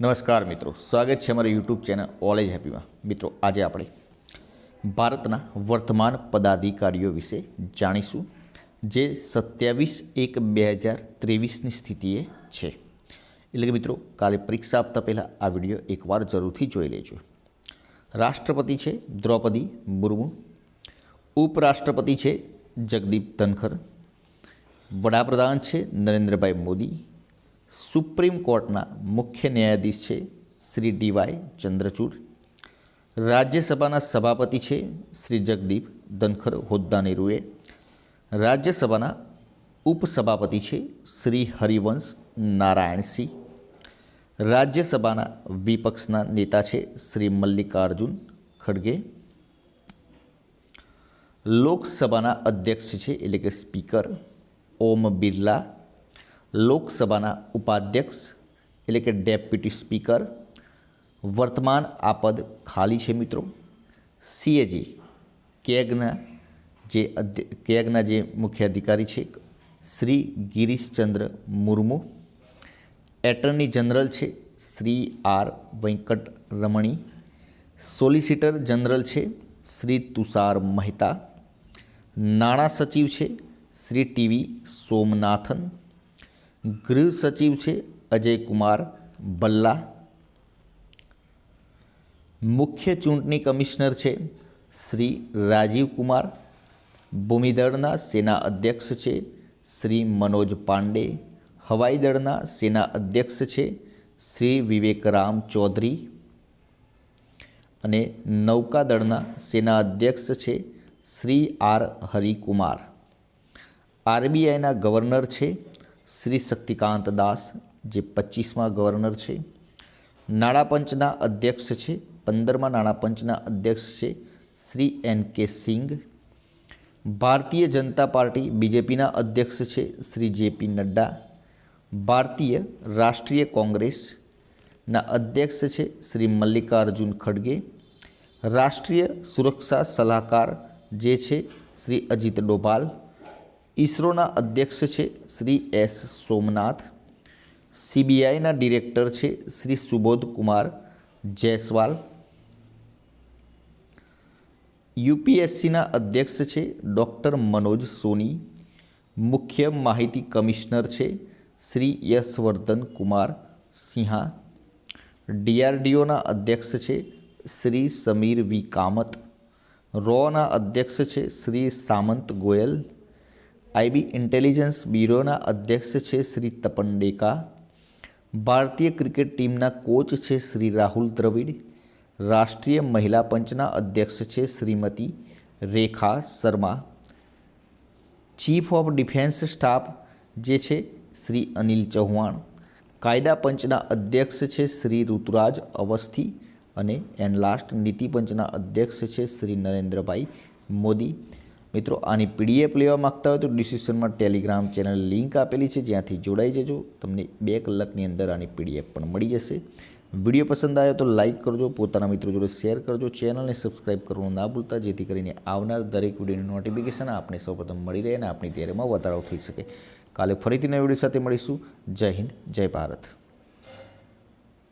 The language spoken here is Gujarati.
નમસ્કાર મિત્રો. સ્વાગત છે અમારા યુટ્યુબ ચેનલ ઓલ એજ હેપીમાં મિત્રો, આજે આપણે ભારતના વર્તમાન પદાધિકારીઓ વિશે જાણીશું, જે સત્યાવીસ એક બે હજાર ત્રેવીસની સ્થિતિએ છે. એટલે કે મિત્રો, કાલે પરીક્ષા આપતા પહેલાં આ વીડિયો એકવાર જરૂરથી જોઈ લેજો. રાષ્ટ્રપતિ છે દ્રૌપદી મુર્મુ, ઉપરાષ્ટ્રપતિ છે જગદીપ ધનખર, વડાપ્રધાન છે નરેન્દ્રભાઈ મોદી સુપ્રીમ કોર્ટના મુખ્ય ન્યાયાધીશ છે શ્રી ડીવાય ચંદ્રચૂડ રાજ્યસભાના સભાપતિ છે શ્રી જગદીપ ધનખર હોદ્દાની રૂએ રાજ્યસભાના ઉપસભાપતિ છે શ્રી હરિવંશ નારાયણસિંહ રાજ્યસભાના વિપક્ષના નેતા છે શ્રી મલ્લિકાર્જુન ખડગે લોકસભાના અધ્યક્ષ છે એટલે કે સ્પીકર ઓમ બિરલા લોકસભાના ઉપાધ્યક્ષ, એટલે કે ડેપ્યુટી સ્પીકર, વર્તમાન આ પદ ખાલી છે મિત્રો. સીએજી, કેગના જે અધ્ય, કેગના જે મુખ્ય અધિકારી છે, શ્રી ગિરીશચંદ્ર મુર્મુ. એટર્ની જનરલ છે, Shri R Venkat Ramani. Solicitor general છે, શ્રી તુષાર મહેતા. નાણાં સચિવ છે, શ્રી ટીવી સોમનાથન. ગૃહ સચિવ છે અજય કુમાર બલ્લા. મુખ્ય ચૂંટણી કમિશનર છે શ્રી રાજીવ કુમાર ભૂમિદળના સેના અધ્યક્ષ છે શ્રી મનોજ પાંડે. હવાઈ દળના સેના અધ્યક્ષ છે શ્રી વિવેકરામ ચૌધરી. અને નૌકાદળના સેના અધ્યક્ષ છે શ્રી આર હરિકુમાર. આરબીઆઈના ગવર્નર છે શ્રી શક્તિકાંત દાસ, જે પચીસમાં ગવર્નર છે. નાણાપંચના અધ્યક્ષ છે. પંદરમાં નાણાપંચના અધ્યક્ષ છે શ્રી એન કે સિંઘ. ભારતીય જનતા પાર્ટી બીજેપીના અધ્યક્ષ છે શ્રી જેપી નડ્ડા. ભારતીય રાષ્ટ્રીય કોંગ્રેસના અધ્યક્ષ છે શ્રી મલ્લિકાર્જુન ખડગે. રાષ્ટ્રીય સુરક્ષા સલાહકાર જે છે શ્રી અજીત ડોભાલ. ઇસરોના અધ્યક્ષ છે શ્રી એસ સોમનાથ, સીબીઆઈના ડિરેક્ટર છે શ્રી સુબોધ કુમાર જયસ્વાલ, યુપીએસસીના અધ્યક્ષ છે ડૉક્ટર મનોજ સોની, મુખ્ય માહિતી કમિશનર છે શ્રી યશવર્ધન કુમાર સિંહા, ડીઆરડીઓના અધ્યક્ષ છે શ્રી સમીર વી કામત, રોના અધ્યક્ષ છે શ્રી સામંત ગોયલ આઈબી ઇન્ટેલિજન્સ બ્યુરોના અધ્યક્ષ છે શ્રી તપન ડેકા ભારતીય ક્રિકેટ ટીમના કોચ છે શ્રી રાહુલ દ્રવિડ. રાષ્ટ્રીય મહિલા પંચના અધ્યક્ષ છે Shrimati Rekha Sharma. Chief of defence staff જે છે શ્રી અનિલ ચૌહાણ. કાયદા પંચના અધ્યક્ષ છે શ્રી ઋતુરાજ અવસ્થી અને એન્ડ લાસ્ટ નીતિ પંચના અધ્યક્ષ છે શ્રી નરેન્દ્રભાઈ મોદી. મિત્રો, આની પીડીએફ લેવા માગતા હોય તો ડિસ્ક્રિપ્શનમાં ટેલિગ્રામ ચેનલ લિંક આપેલી છે, જ્યાંથી જોડાઈ જજો. તમને બે કલાકની અંદર આની પીડીએફ પણ મળી જશે. વીડિયો પસંદ આવ્યો તો લાઇક કરજો, પોતાના મિત્રો જોડે શેર કરજો ચેનલને સબસ્ક્રાઇબ કરવાનું ના ભૂલતા, જેથી કરીને આવનાર દરેક વિડીયોની નોટિફિકેશન આપને સૌપ્રથમ મળી રહે અને આપણી તૈયારીમાં વધારો થઈ શકે. કાલે ફરીથી નવા વીડિયો સાથે મળીશું. જય હિન્દ, જય ભારત.